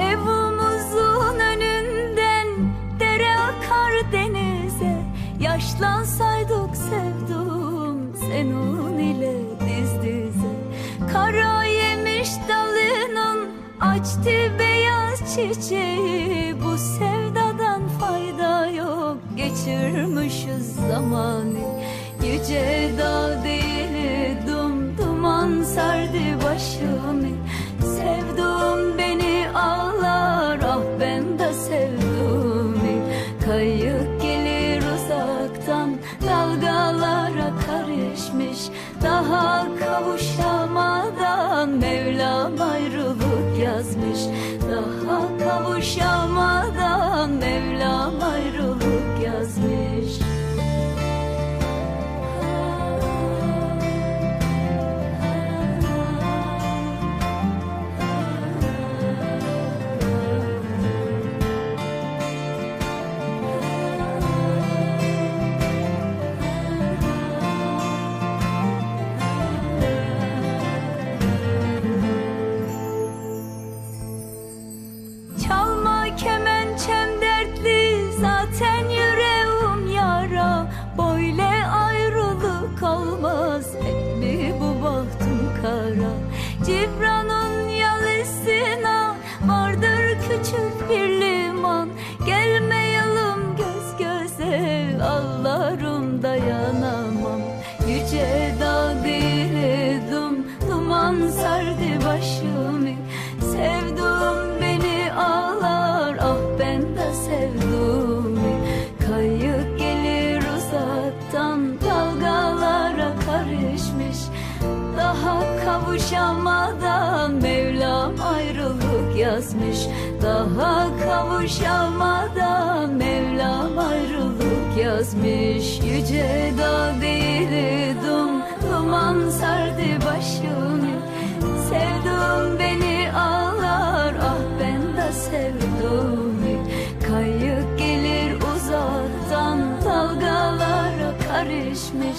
Evimizin önünden dere akar denize. Yaşlansaydık sevdum senin ile diz dize. Kara yemiş dalının açtı beyaz çiçeği. Bu sevdadan fayda yok geçirmişiz zamanı. Yüce dağ Kayık gelir uzaktan. Dalgalara karışmış Daha kavuşamadan Mevlam ayrılık yazmış. Daha kavuşamadan olmaz hep mi bu bahtım kara? Cibran'ın yalısına vardır küçük bir liman. Gelmeyelim göz göze ağlarım dayanamam. Yüce dağ değildim duman sardı karışmış Daha kavuşamadan Mevlam ayrılık yazmış. Daha kavuşamadan Mevlam ayrılık yazmış. Yüce dağ değildim duman sardı başımı Sevdum beni ağlar ah ben de sevdum. Kayık gelir uzaktan dalgalara karışmış